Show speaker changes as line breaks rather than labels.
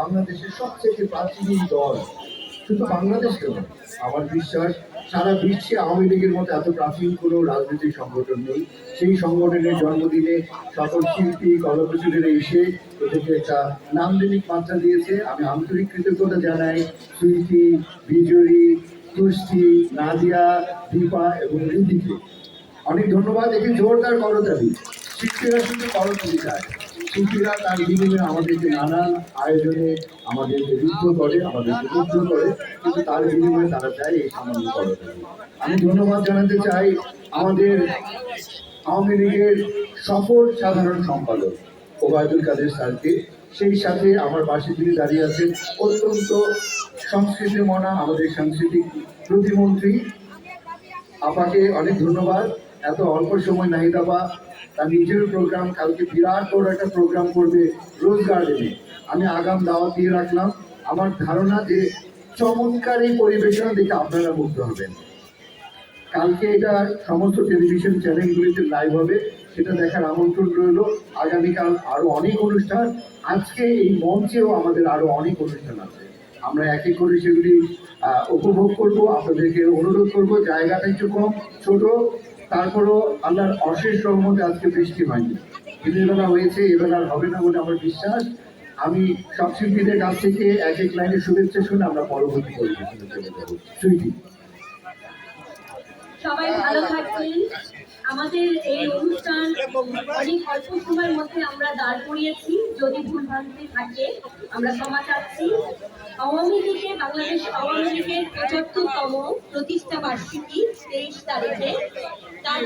বাংলাদেশের সবচেয়ে প্রাচীন দল। শুধু বাংলাদেশ কেন আমার বিশ্বাস সারা বিশ্বে আওয়ামী লীগের মতো এত প্রাচীন কোনো রাজনৈতিক সংগঠন নেই। সেই সংগঠনের জন্মদিনে সকল শিল্পী কলাকুশলীরা এসে এটাকে একটা নান্দনিক মাত্রা দিয়েছে। আমি আন্তরিক কৃতজ্ঞতা জানাই সুইটি বিজয়ী তুষ্টি নাদিয়া, দীপা এবং রিদিকে অনেক ধন্যবাদ, একে জোরদার করতালি শিল্পীরা শুধু করতালি চায়। শিল্পীরা তার বিনিময়ে আমাদেরকে নানান আয়োজনে আমাদেরকে রুদ্ধ করে আমাদেরকে মুগ্ধ করে, কিন্তু তার বিনিময়ে তারা চায় এই সামান্য করতালি আমি ধন্যবাদ জানাতে চাই আমাদের আওয়ামী লীগের সফল সাধারণ সম্পাদক ওবায়দুল কাদের স্যারকে। সেই সাথে আমার পাশে যিনি দাঁড়িয়ে আছেন, অত্যন্ত সংস্কৃতি মনা আমাদের সাংস্কৃতিক প্রতিমন্ত্রী। আপাকে অনেক ধন্যবাদ। এত অল্প সময় নাহিদ আপা তার নিজের প্রোগ্রাম কালকে বিরাট বড় একটা প্রোগ্রাম করবে রোজ গার্ডেনে আমি আগাম দাওয়াত দিয়ে রাখলাম। আমার ধারণা যে চমৎকার এই পরিবেশনা দেখে আপনারা মুগ্ধ হবেন। কালকে এটা সমস্ত টেলিভিশন চ্যানেলগুলিতে লাইভ হবে। সেটা দেখার আমন্ত্রণ রইল। আগামীকাল আরও অনেক অনুষ্ঠান। আজকে এই মঞ্চেও আমাদের আরও অনেক অনুষ্ঠান আছে। আমরা এক এক করে সেগুলি উপভোগ করব। আপনাদেরকে অনুরোধ করব, জায়গাটা একটু কম, ছোট। তারপরও আল্লাহর অশেষ রহমতে আজকে বৃষ্টি হয়নি। দিনের বেলা হয়েছে, এবেলা হবে না বলে আমার বিশ্বাস। আমি সব শিল্পীদের কাছ থেকে এক এক লাইনে শুভেচ্ছা শুনে আমরা পরবর্তী সুইটি
সবাই ভালো থাকবেন। আমাদের এই অনুষ্ঠান অনেক অল্প সময়ের মধ্যে আমরা দাঁড় করিয়েছি। যদি ভুল ভ্রান্তি থাকে, আমরা ক্ষমা চাচ্ছি। আওয়ামী লীগে বাংলাদেশ আওয়ামী লীগের পঁচাত্তরতম প্রতিষ্ঠা বার্ষিকী তেইশ তারিখে। তার